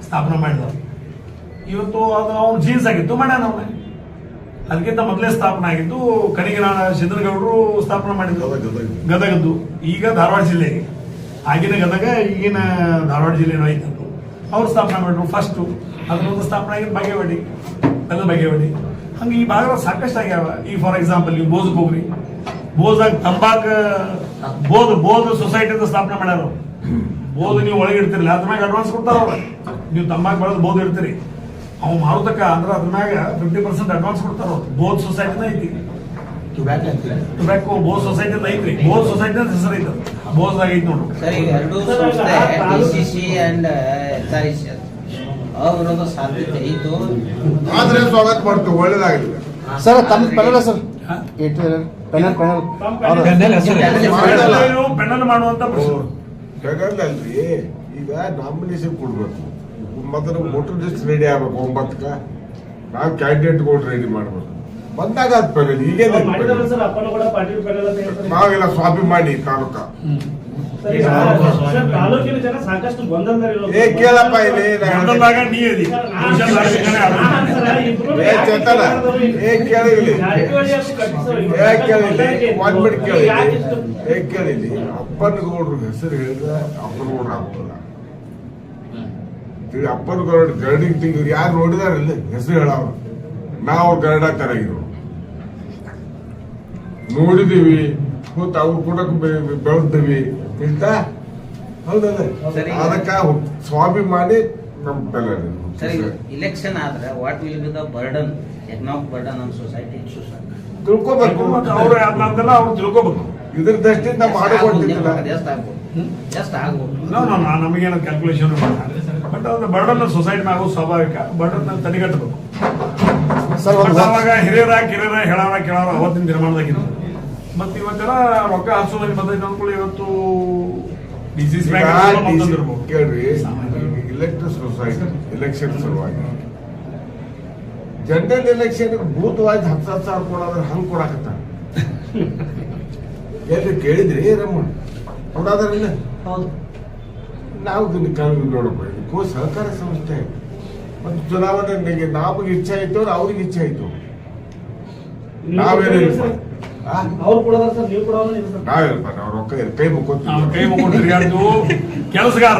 [SPEAKER 5] ಸ್ಥಾಪನೆ ಮಾಡಿದವರು. ಇವತ್ತು ಅದು ಅವ್ನು ಜೀನ್ಸ್ ಆಗಿತ್ತು ಮಾಡ್ಯಾನ ಅವನೇ. ಅದಕ್ಕಿಂತ ಮೊದಲೇ ಸ್ಥಾಪನೆ ಆಗಿದ್ದು ಕಣಿಗನಾಳ ಸಿದ್ದನಗೌಡರು ಸ್ಥಾಪನೆ ಮಾಡಿದ್ರು.
[SPEAKER 2] ಗದಗ.
[SPEAKER 5] ಗದಗದ್ದು. ಈಗ ಧಾರವಾಡ ಜಿಲ್ಲೆಗೆ ಆಗಿನ ಗದಗ ಈಗಿನ ಧಾರವಾಡ ಜಿಲ್ಲೆ ಐತೆ ಅದು ಅವ್ರು ಸ್ಥಾಪನೆ ಮಾಡಿದ್ರು ಫಸ್ಟು ಅದನ್ನೊಂದು ಸ್ಥಾಪನೆ ಆಗಿದ್ದು ಬಾಗೇವಾಡಿ. ಎಲ್ಲ ಬಾಗೇವಾಡಿ. ಹಂಗೆ ಈ ಭಾಗ ಸಾಕಷ್ಟು ಆಗ್ಯಾವ. ಈ ಫಾರ್ ಎಕ್ಸಾಂಪಲ್ ಈ ಬೋಸ್ಗೆ ಹೋಗ್ರಿ ಬೋಸಾಗ ತಂಬಾಕ ಬೋದ್ ಬೋದ್ ಸೊಸೈಟಿ ಅಂತ ಸ್ಥಾಪನೆ ಮಾಡ್ಯಾರ. ಬೋದ್ ನೀವು ಒಳಗೆ ಅದ್ರ ಮ್ಯಾಗ ಅಡ್ವಾನ್ಸ್ ಕೊಡ್ತಾರ ಅವ್ರು. ನೀವು ತಂಬಾಕ್ ಬೆಳೆದು ಬೋದ್ ಇಡ್ತೀರಿ. ಅವ್ ಮಾರುದಕ್ಕ ಅಂದ್ರೆ ಅದ್ರ ಮ್ಯಾಗ ಫಿಫ್ಟಿ ಪರ್ಸೆಂಟ್ ಅಡ್ವಾನ್ಸ್ ಕೊಡ್ತಾರ ಬೋಧ್ ಸೊಸೈಟಿನ ಐತಿ. ಟೊಬ್ಯಾಕೋ ಬೋಸ್ ಸೊಸೈಟಿ ಐತ್ರಿ. ಬೋಸ್ ಸೊಸೈಟಿ ಅಂತ ಹೆಸರು ಐತೆ ಬೋಸ್ ಐತಿ ನೋಡು.
[SPEAKER 8] ಸರ್ ಈಗ ಎರಡು ಸಂಸ್ಥೆ D C C and S R C ಅವಿರೋಧ ಸಾಧ್ಯತೆ ಇದ್ದು
[SPEAKER 2] ಆದ್ರೆ ಸ್ವಾಗತ ಮಾಡ್ತೀವಿ
[SPEAKER 4] ಸರ್ ತಮ್ಮ ಸರ್. Panel panel
[SPEAKER 5] panel. ಮಾಡುವಂತ ಪ್ರಶ್ನೆ.
[SPEAKER 2] ಈಗ ನಾಮಿನೇಷನ್ ಕೊಡ್ಬೇಕು. ಮೊದಲು ವೋಟರ್ ಲಿಸ್ಟ್ ರೆಡಿ ಆಗ್ಬೇಕು ಒಂಬತ್ತಕ್ಕೆ? ನಾವು ಕ್ಯಾಂಡಿಡೇಟ್ಗಳು ರೆಡಿ ಮಾಡ್ಬೇಕು ಬಂದಾಗ ಅದು ಫೆಡರಲ್ ಈಗೇನು
[SPEAKER 3] ನಾವೆಲ್ಲ
[SPEAKER 2] ನಾವೆಲ್ಲ ಸ್ವಾಭಿಮಾನಿ ತಾಲೂಕ.
[SPEAKER 3] ಸರ್, ಈಗ ಜನ ಸಾಕಷ್ಟು ಗೊಂದಲದಲ್ಲಿರೋದು.
[SPEAKER 2] ಏ ಕೇಳಪ್ಪ ಇಲ್ಲಿ ಏ ಚೇತನ, ಏ ಕೇಳು ಇಲ್ಲಿ.
[SPEAKER 3] ಜಾರಕಿಹೊಳಿ ಅವ್ರು ಕಟ್ಟಿ
[SPEAKER 2] ಏ ಕೇಳಿಲಿ
[SPEAKER 3] ಯಾಕೆ
[SPEAKER 2] ಒಂದ್ ಬಿಟ್ಟು ಕೇಳಿಲಿ
[SPEAKER 3] ಯಾಕೆ ಇಷ್ಟು-
[SPEAKER 2] ಏ ಕೇಳಿಲಿ ಅಪ್ಪನಗೌಡ್ರ ಹೆಸರು ಹೇಳಿದ್ರೆ ಅಪ್ಪನಗೌಡ್ರ ಆಗ್ತದ ಈಗ ಅಪ್ಪನಗೌಡ ಗರಡಿಗೆ ತಿಂಗಳು ಯಾರು ನೋಡಿದಾರಿಲ್ಲ ಹೆಸರು ಹೇಳವ್ರು ನಾವು ಗರಡ ತರಗಿದ್ರು ನೋಡಿದೀವಿ ಕೂತ್ ಅವ್ರು ಕೂಡ ಬೆಳೆದಿವಿ ಇಂತ ಹೌದಲ್ಲ?
[SPEAKER 8] ಸರಿ.
[SPEAKER 2] ಅದಕ್ಕ ಸ್ವಾಮಿ ಮಾಡಿ ನಮ್
[SPEAKER 8] ಸರ್ ಇಲೆಕ್ಷನ್ ಆದ್ರೆ what will be the burden economic burden on society
[SPEAKER 2] ತಿಳ್ಕೊಬೇಕು.
[SPEAKER 5] ಅವ್ರು ಅದನ್ನೆಲ್ಲ ಅವ್ರು ತಿಳ್ಕೊಬೇಕು.
[SPEAKER 2] ಇದ್ರ ದೃಷ್ಟಿಯಿಂದ ನಾವು ಮಾಡಿಕೊಡ್ತಿದ್ದಿಲ್ಲ
[SPEAKER 8] ಎಷ್ಟು ಆಗ್ಬೋದು ಎಷ್ಟು ಆಗ್ಬೋದು.
[SPEAKER 5] ನೋ ನೋ ನಾ ನಮಗೇನು ಕ್ಯಾಲ್ಕುಲೇಷನ್ ಬಟ್ ಅದು ಬರ್ಡನ್ ಸೊಸೈಟಿ ಆಗೋದು ಸ್ವಾಭಾವಿಕ. ಬರ್ಡನ್ ತಡೆಗಟ್ಟಬೇಕು. ಅವಾಗ ಹಿರಿಯರ ಕಿರಿಯರ ಹೇಳೋರ ಕೇಳೋರ ಅವತ್ತಿನ ನಿರ್ಮಾಣದಾಗಿತ್ತು ಮತ್ತೆ ಇವತ್ತೆಲ್ಲ ರೊಕ್ಕ ಹಚ್ಚೋದಕ್ಕೆ ಬಂದೈತೆ ಅಂದ್ಕೊಳ್ಳಿ ಇವತ್ತು ಡಿಸೀಸ್
[SPEAKER 2] ಕೇಳ್ರಿ ಇಲೆಕ್ಟ್ ಸೊಸೈಟಿ ಎಲೆಕ್ಷನ್ ಸಲುವಾಗಿ. ಜನರಲ್ ಎಲೆಕ್ಷನ್ ಬೂತ್ ವಾಯ್ಸ್ ಹತ್ತು ಹತ್ತು ಸಾವಿರ ಕೊಡೋದ್ರೆ ಹಂಗೆ ಕೊಡಾಕತ್ತ ಎಲ್ಲಿ ಕೇಳಿದ್ರಿ? ರಮಣ ಕೊಡೋದ್ರಿಲ್ಲ
[SPEAKER 8] ಹೌದು.
[SPEAKER 2] ನಾವು ಕಾನೂನು ನೋಡಪ್ಪ ಇದಕ್ಕೂ ಸಹಕಾರ ಸಂಸ್ಥೆ. ಮತ್ತು ಚುನಾವಣೆಗೆ ನಮಗೆ ಇಚ್ಛೆ ಆಯ್ತು ಅವ್ರು ಅವ್ರಿಗೆ ಇಚ್ಛೆ ಆಯ್ತು.
[SPEAKER 3] ನೀವು
[SPEAKER 2] ನಾವೇನಿಲ್ಲ
[SPEAKER 3] ಸರ್,
[SPEAKER 2] ಆ?
[SPEAKER 3] ಅವ್ರು ಕೊಡೋದ್ರ ಸರ್ ನೀವು
[SPEAKER 2] ನಾವೇನಪ್ಪ ನಾವು ರೊಕ್ಕ ಕೈ ಮುಕ್ಕೋತೀವಿ.
[SPEAKER 5] ಕೈ ಮುಕ್ಕೊಂಡು ತಿರುಗಾಡ್ದು ಕೆಲಸಗಾರ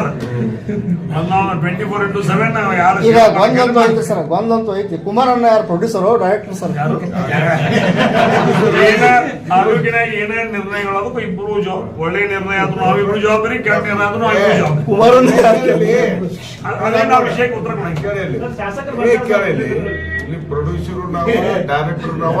[SPEAKER 5] ಟ್ವೆಂಟಿ ಫೋರ್ ಇಂಟು ಸೆವೆನ್ ಯಾರು
[SPEAKER 4] ಈಗ ಗೊಂದಂತೂ ಐತಿ ಸರ್ ಬಂದಂತೂ ಐತಿ. ಕುಮಾರಣ್ಣ ಯಾರು ಪ್ರೊಡ್ಯೂಸರು ಡೈರೆಕ್ಟರ್ ಸರ್?
[SPEAKER 5] ಯಾರು? ಏನ ತಾಲೂಕಿನ ಏನೇ ನಿರ್ಣಯಗಳು ಅದಕ್ಕೂ ಇಬ್ಬರು ಜೋ ಒಳ್ಳೆ ನಿರ್ಣಯ ಆದ್ರೂ ನಾವಿಬ್ರು ಜವಾಬ್ದಾರಿ ಕೆಟ್ಟ ನಿರ್ಣಯ ಆದ್ರೂ ನಾವಿಬ್ರು ಜವಾಬ್ದಾರಿ
[SPEAKER 4] ಕುಮಾರಣ್ಣ ಯಾರು
[SPEAKER 5] ಅದೇ ನಾವು ವಿಷಯಕ್ಕೆ ಉತ್ತರ ಕೊಡಂಗಿಲ್ಲ.
[SPEAKER 3] ಶಾಸಕರು
[SPEAKER 2] ಇಲ್ಲಿ ಪ್ರೊಡ್ಯೂಸರು ನಾವು ಡೈರೆಕ್ಟರ್ ನಾವು